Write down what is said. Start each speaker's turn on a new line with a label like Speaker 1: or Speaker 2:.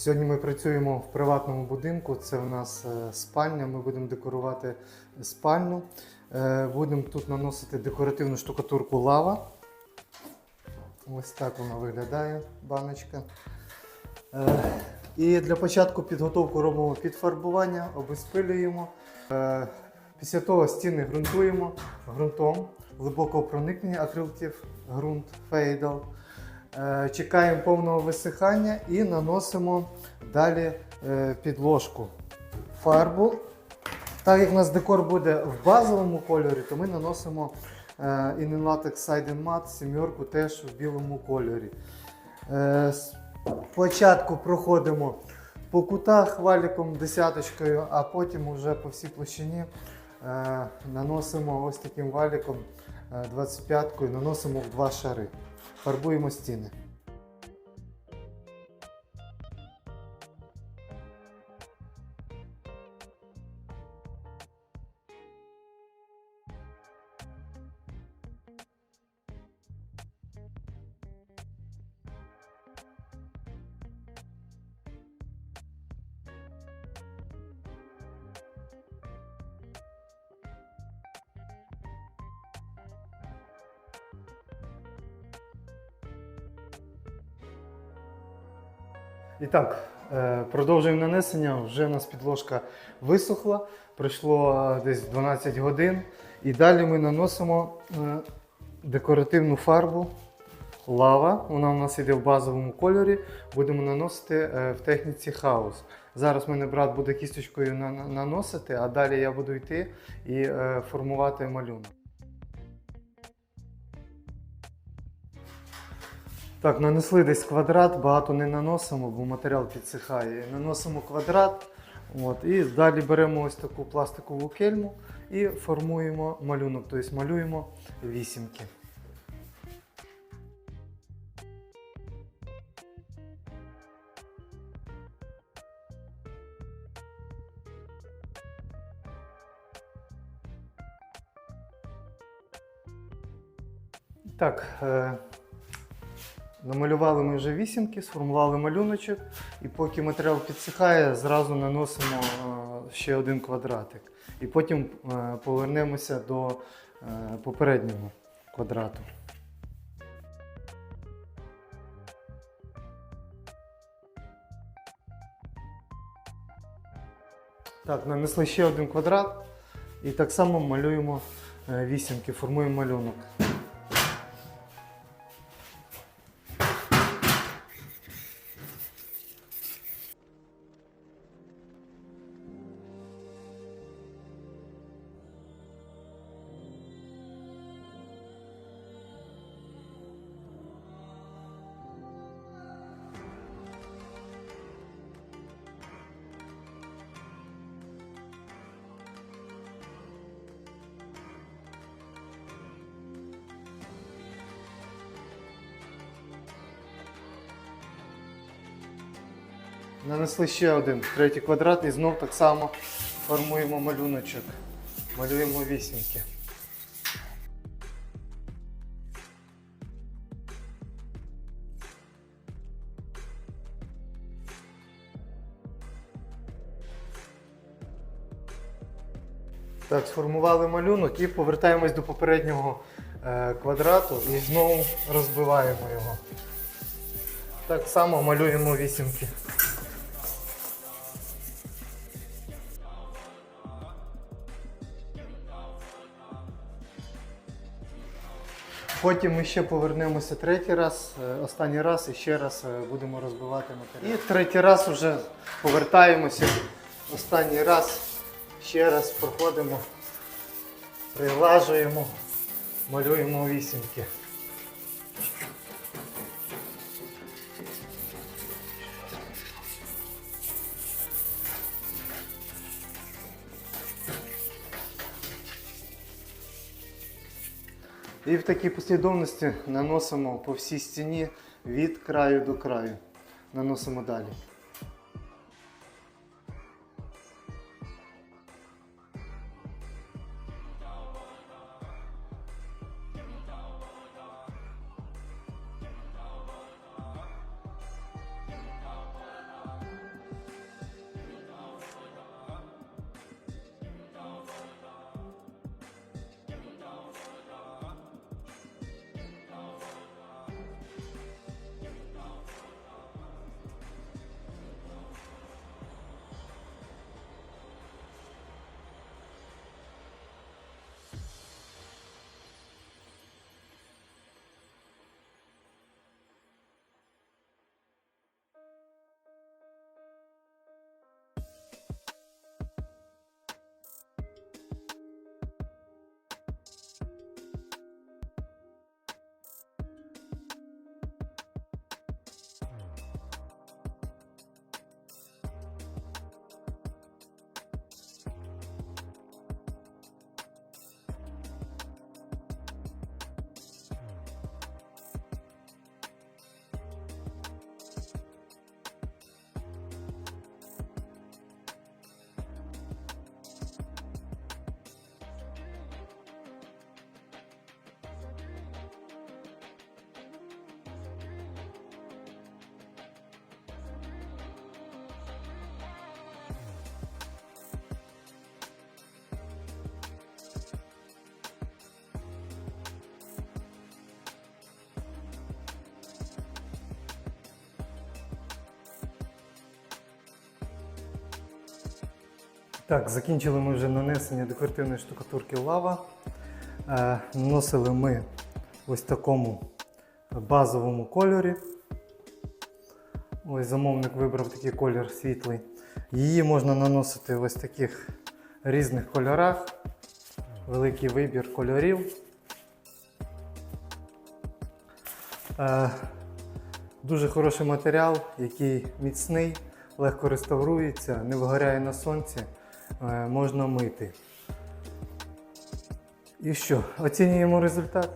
Speaker 1: Сьогодні ми працюємо в приватному будинку. Це у нас е, спальня. Ми будемо декорувати спальню. Е, Будемо тут наносити декоративну штукатурку лава. Ось так вона виглядає, баночка. Е, І для початку підготовку робимо підфарбування, обезпилюємо. Після того стіни ґрунтуємо ґрунтом глибокого проникнення акрилтів, ґрунт, фейдал. Е, Чекаємо повного висихання і наносимо далі е, підложку фарбу. Так як у нас декор буде в базовому кольорі, то ми наносимо е, Side Matte сімерку теж в білому кольорі. Спочатку проходимо по кутах валіком десяточкою, а потім вже по всій площині наносимо ось таким валіком 25-кою, наносимо в два шари. Фарбуємо стіни. І так, е, продовжуємо нанесення. Вже у нас підложка висохла, пройшло е, десь 12 годин. І далі ми наносимо е, декоративну фарбу лава. Вона у нас йде в базовому кольорі. Будемо наносити в техніці хаос. Зараз мене брат буде кісточкою на- на- наносити, а далі я буду йти і формувати малюнок. Так, нанесли десь квадрат, багато не наносимо, бо матеріал підсихає. Наносимо квадрат. От, і далі беремо ось таку пластикову кельму і формуємо малюнок, тобто малюємо вісімки. Так, е, намалювали ми вже вісімки, сформували малюночок, і поки матеріал підсихає, зразу наносимо е, ще один квадратик. І потім е, повернемося до е, попереднього квадрату. Так, нанесли ще один квадрат і так само малюємо вісімки, формуємо малюнок. Нанесли ще один третій квадрат і знов так само формуємо малюночок. Малюємо вісімки. Так, сформували малюнок і повертаємось до попереднього е, квадрату і знову розбиваємо його. Так само малюємо вісімки. Потім ми ще повернемося третій раз, е, останній раз і ще раз е, будемо розбивати матеріал. І третій раз вже повертаємося. Останній раз ще раз проходимо, прилажуємо, малюємо вісімки. І в такій послідовності наносимо по всій стіні від краю до краю. Наносимо далі. Так, закінчили ми вже нанесення декоративної штукатурки лава. Е, наносили ми ось такому базовому кольорі. Ось замовник вибрав такий колір світлий. Її можна наносити в ось таких різних кольорах. Великий вибір кольорів. Е, Дуже хороший матеріал, який міцний, легко реставрується, не вигоряє на сонці, можна мити. І що, оцінюємо результат.